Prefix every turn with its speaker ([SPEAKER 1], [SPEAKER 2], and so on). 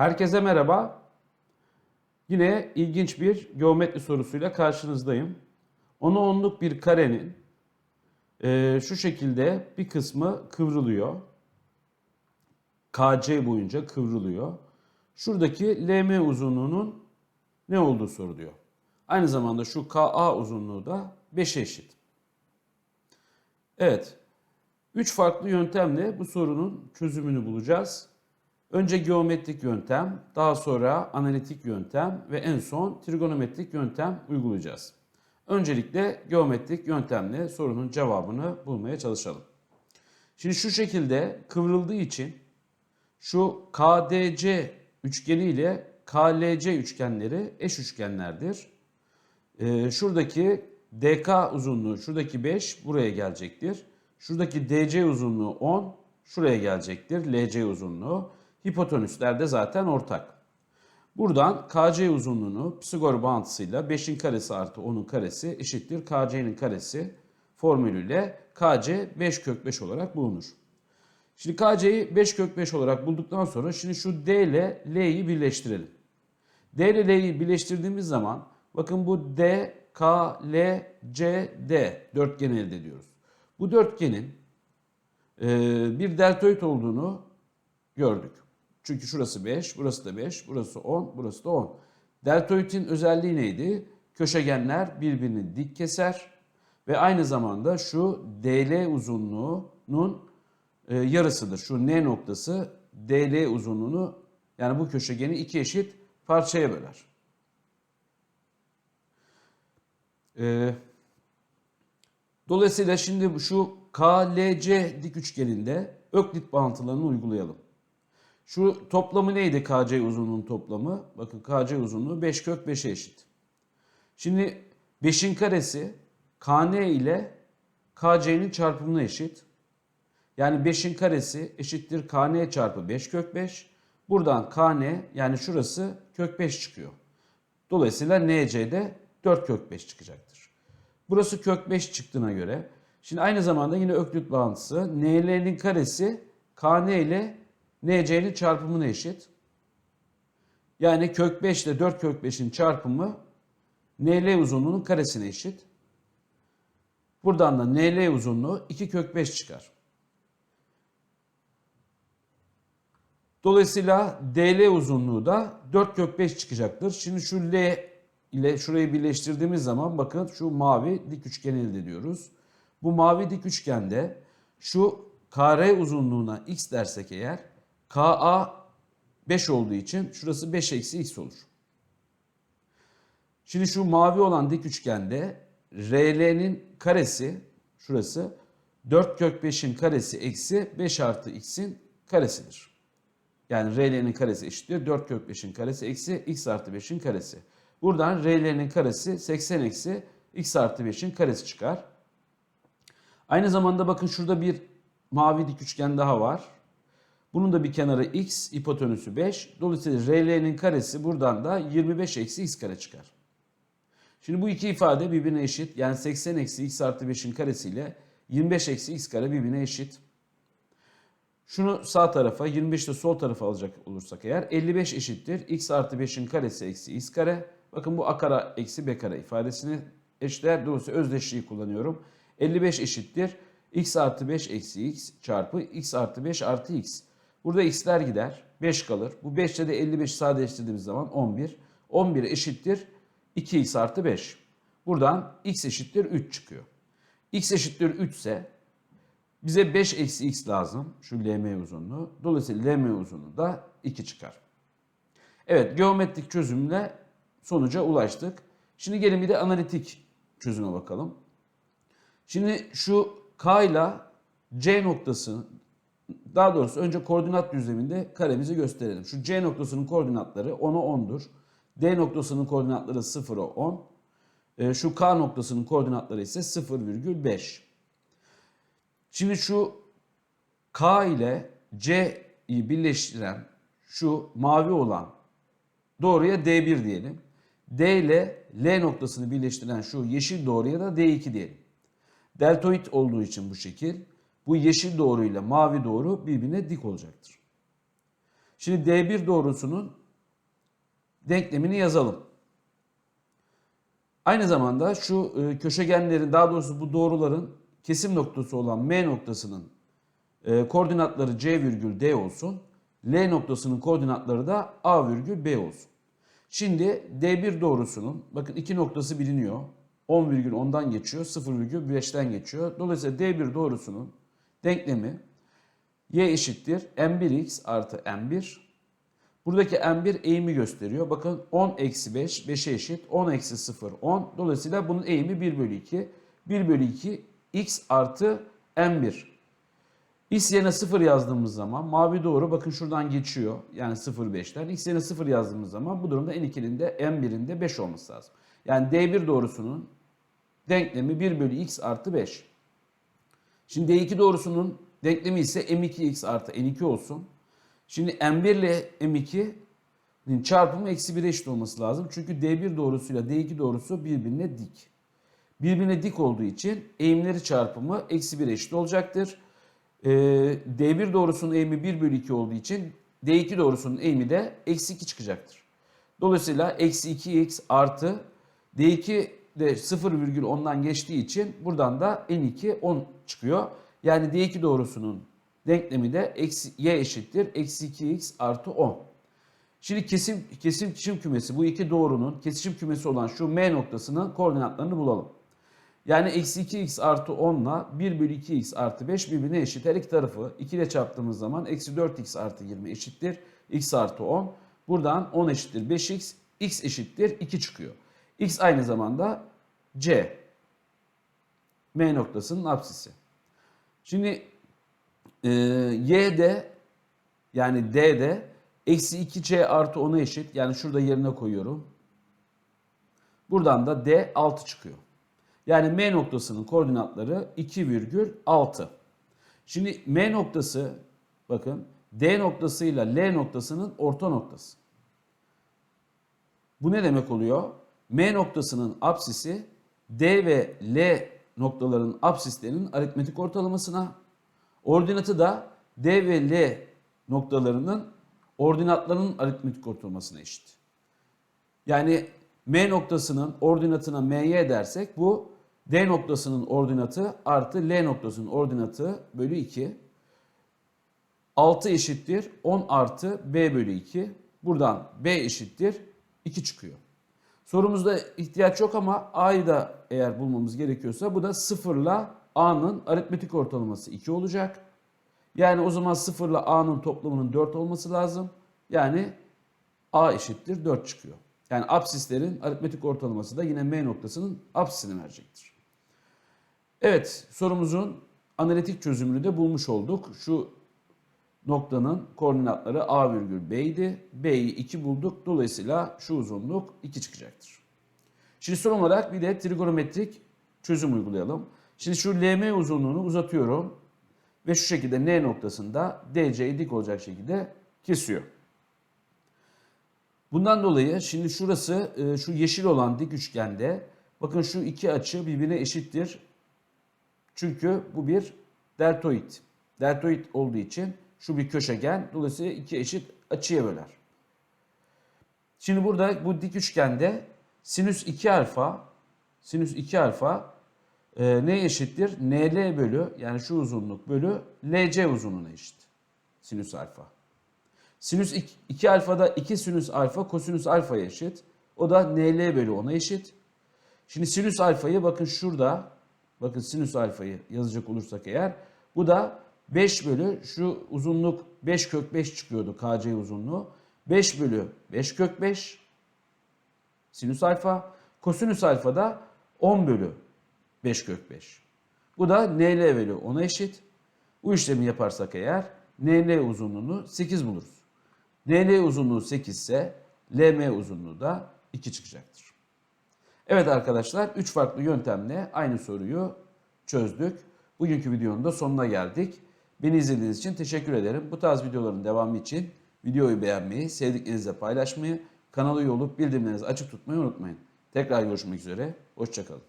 [SPEAKER 1] Herkese merhaba. Yine ilginç bir geometri sorusuyla karşınızdayım. Onu onluk bir karenin e, şu şekilde bir kısmı kıvrılıyor. KC boyunca kıvrılıyor. Şuradaki LM uzunluğunun ne olduğu soruluyor. Aynı zamanda şu KA uzunluğu da 5'e eşit. Evet. Üç farklı yöntemle bu sorunun çözümünü bulacağız. Önce geometrik yöntem, daha sonra analitik yöntem ve en son trigonometrik yöntem uygulayacağız. Öncelikle geometrik yöntemle sorunun cevabını bulmaya çalışalım. Şimdi şu şekilde kıvrıldığı için şu KDC üçgeni ile KLC üçgenleri eş üçgenlerdir. Ee, şuradaki DK uzunluğu, şuradaki 5 buraya gelecektir. Şuradaki DC uzunluğu 10, şuraya gelecektir. LC uzunluğu. Hipotenüsler de zaten ortak. Buradan KC uzunluğunu Pisagor bağıntısıyla 5'in karesi artı 10'un karesi eşittir KC'nin karesi formülüyle KC 5 kök 5 olarak bulunur. Şimdi KC'yi 5 kök 5 olarak bulduktan sonra şimdi şu D ile L'yi birleştirelim. D ile L'yi birleştirdiğimiz zaman bakın bu D, K, L, C, D dörtgeni elde ediyoruz. Bu dörtgenin bir deltoid olduğunu gördük. Çünkü şurası 5, burası da 5, burası 10, burası da 10. Deltoidin özelliği neydi? Köşegenler birbirini dik keser ve aynı zamanda şu DL uzunluğunun e, yarısıdır. Şu N noktası DL uzunluğunu yani bu köşegeni iki eşit parçaya böler. E, dolayısıyla şimdi şu KLC dik üçgeninde Öklit bağıntılarını uygulayalım. Şu toplamı neydi KC uzunluğunun toplamı? Bakın KC uzunluğu 5 kök 5'e eşit. Şimdi 5'in karesi KN ile KC'nin çarpımına eşit. Yani 5'in karesi eşittir KN çarpı 5 kök 5. Buradan KN yani şurası kök 5 çıkıyor. Dolayısıyla NC'de 4 kök 5 çıkacaktır. Burası kök 5 çıktığına göre. Şimdi aynı zamanda yine öklit bağıntısı. NL'nin karesi KN ile NC'nin çarpımına eşit. Yani kök 5 ile 4 kök 5'in çarpımı NL uzunluğunun karesine eşit. Buradan da NL uzunluğu 2 kök 5 çıkar. Dolayısıyla DL uzunluğu da 4 kök 5 çıkacaktır. Şimdi şu L ile şurayı birleştirdiğimiz zaman bakın şu mavi dik üçgen elde ediyoruz. Bu mavi dik üçgende şu kare uzunluğuna x dersek eğer KA 5 olduğu için şurası 5 eksi x olur. Şimdi şu mavi olan dik üçgende RL'nin karesi şurası 4 kök 5'in karesi eksi 5 artı x'in karesidir. Yani RL'nin karesi eşittir 4 kök 5'in karesi eksi x artı 5'in karesi. Buradan RL'nin karesi 80 eksi x artı 5'in karesi çıkar. Aynı zamanda bakın şurada bir mavi dik üçgen daha var. Bunun da bir kenarı x, hipotenüsü 5. Dolayısıyla RL'nin karesi buradan da 25 eksi x kare çıkar. Şimdi bu iki ifade birbirine eşit. Yani 80 eksi x artı 5'in karesiyle 25 eksi x kare birbirine eşit. Şunu sağ tarafa 25 de sol tarafa alacak olursak eğer 55 eşittir. x artı 5'in karesi eksi x kare. Bakın bu a kare eksi b kare ifadesini eşitler. Dolayısıyla özdeşliği kullanıyorum. 55 eşittir. x artı 5 eksi x çarpı x artı 5 artı x. Burada x'ler gider. 5 kalır. Bu 5 ile de 55 sadeleştirdiğimiz zaman 11. 11 eşittir 2x artı 5. Buradan x eşittir 3 çıkıyor. x eşittir 3 ise bize 5 eksi x lazım. Şu LM uzunluğu. Dolayısıyla LM uzunluğu da 2 çıkar. Evet geometrik çözümle sonuca ulaştık. Şimdi gelin bir de analitik çözüme bakalım. Şimdi şu K ile C noktası daha doğrusu önce koordinat düzleminde karemizi gösterelim. Şu C noktasının koordinatları 10'a 10'dur. D noktasının koordinatları 0'a 10. E, şu K noktasının koordinatları ise 0,5. Şimdi şu K ile C'yi birleştiren şu mavi olan doğruya D1 diyelim. D ile L noktasını birleştiren şu yeşil doğruya da D2 diyelim. Deltoid olduğu için bu şekil bu yeşil doğru ile mavi doğru birbirine dik olacaktır. Şimdi D1 doğrusunun denklemini yazalım. Aynı zamanda şu e, köşegenlerin daha doğrusu bu doğruların kesim noktası olan M noktasının e, koordinatları C virgül D olsun. L noktasının koordinatları da A virgül B olsun. Şimdi D1 doğrusunun bakın iki noktası biliniyor. 10 virgül 10'dan geçiyor. 0 virgül 5'ten geçiyor. Dolayısıyla D1 doğrusunun denklemi y eşittir m1x artı m1. Buradaki m1 eğimi gösteriyor. Bakın 10 eksi 5, 5'e eşit. 10 eksi 0, 10. Dolayısıyla bunun eğimi 1 bölü 2. 1 bölü 2 x artı m1. X yerine 0 yazdığımız zaman mavi doğru bakın şuradan geçiyor. Yani 0 5'ten. X yerine 0 yazdığımız zaman bu durumda n2'nin de m1'in de 5 olması lazım. Yani D1 doğrusunun denklemi 1 bölü x artı 5. Şimdi D2 doğrusunun denklemi ise m2x artı n2 olsun. Şimdi m1 ile m2'nin çarpımı eksi 1'e eşit olması lazım. Çünkü D1 doğrusuyla D2 doğrusu birbirine dik. Birbirine dik olduğu için eğimleri çarpımı eksi 1'e eşit olacaktır. Ee, D1 doğrusunun eğimi 1 bölü 2 olduğu için D2 doğrusunun eğimi de eksi 2 çıkacaktır. Dolayısıyla eksi 2x artı D2 de 0,10'dan geçtiği için buradan da n2 10 çıkıyor. Yani D2 doğrusunun denklemi de eksi, y eşittir eksi 2x artı 10. Şimdi kesim, kesişim kümesi bu iki doğrunun kesişim kümesi olan şu M noktasının koordinatlarını bulalım. Yani eksi 2x artı 10 ile 1 bölü 2x artı 5 birbirine eşit. Her iki tarafı 2 ile çarptığımız zaman eksi 4x artı 20 eşittir. x artı 10. Buradan 10 eşittir 5x. x eşittir 2 çıkıyor. x aynı zamanda c. M noktasının apsisi. Şimdi e, y'de yani d'de eksi 2c artı 10'a eşit. Yani şurada yerine koyuyorum. Buradan da d 6 çıkıyor. Yani M noktasının koordinatları 2,6. Şimdi M noktası bakın D noktasıyla L noktasının orta noktası. Bu ne demek oluyor? M noktasının apsisi D ve L noktaların apsislerinin aritmetik ortalamasına, ordinatı da D ve L noktalarının ordinatlarının aritmetik ortalamasına eşit. Yani M noktasının ordinatına MY dersek bu D noktasının ordinatı artı L noktasının ordinatı bölü 2. 6 eşittir 10 artı B bölü 2. Buradan B eşittir 2 çıkıyor. Sorumuzda ihtiyaç yok ama A'yı da eğer bulmamız gerekiyorsa bu da 0 ile A'nın aritmetik ortalaması 2 olacak. Yani o zaman 0 ile A'nın toplamının 4 olması lazım. Yani A eşittir 4 çıkıyor. Yani absislerin aritmetik ortalaması da yine M noktasının absisini verecektir. Evet sorumuzun analitik çözümünü de bulmuş olduk. Şu noktanın koordinatları A virgül B idi. B'yi 2 bulduk. Dolayısıyla şu uzunluk 2 çıkacaktır. Şimdi son olarak bir de trigonometrik çözüm uygulayalım. Şimdi şu LM uzunluğunu uzatıyorum. Ve şu şekilde N noktasında DC'yi dik olacak şekilde kesiyor. Bundan dolayı şimdi şurası e, şu yeşil olan dik üçgende bakın şu iki açı birbirine eşittir. Çünkü bu bir deltoid. Deltoid olduğu için şu bir köşegen dolayısıyla iki eşit açıya böler. Şimdi burada bu dik üçgende sinüs 2 alfa sinüs 2 alfa e, ne eşittir? NL bölü yani şu uzunluk bölü LC uzunluğuna eşit. Sinüs alfa. Sinüs 2, 2 alfada 2 sinüs alfa kosinüs alfaya eşit. O da NL bölü 10'a eşit. Şimdi sinüs alfayı bakın şurada bakın sinüs alfayı yazacak olursak eğer bu da 5 bölü şu uzunluk 5 kök 5 çıkıyordu KC uzunluğu. 5 bölü 5 kök 5 sinüs alfa. Kosinüs alfa da 10 bölü 5 kök 5. Bu da NL bölü 10'a eşit. Bu işlemi yaparsak eğer NL uzunluğunu 8 buluruz. NL uzunluğu 8 ise LM uzunluğu da 2 çıkacaktır. Evet arkadaşlar 3 farklı yöntemle aynı soruyu çözdük. Bugünkü videonun da sonuna geldik. Beni izlediğiniz için teşekkür ederim. Bu tarz videoların devamı için videoyu beğenmeyi, sevdiklerinizle paylaşmayı, kanala üye olup bildirimlerinizi açık tutmayı unutmayın. Tekrar görüşmek üzere, hoşçakalın.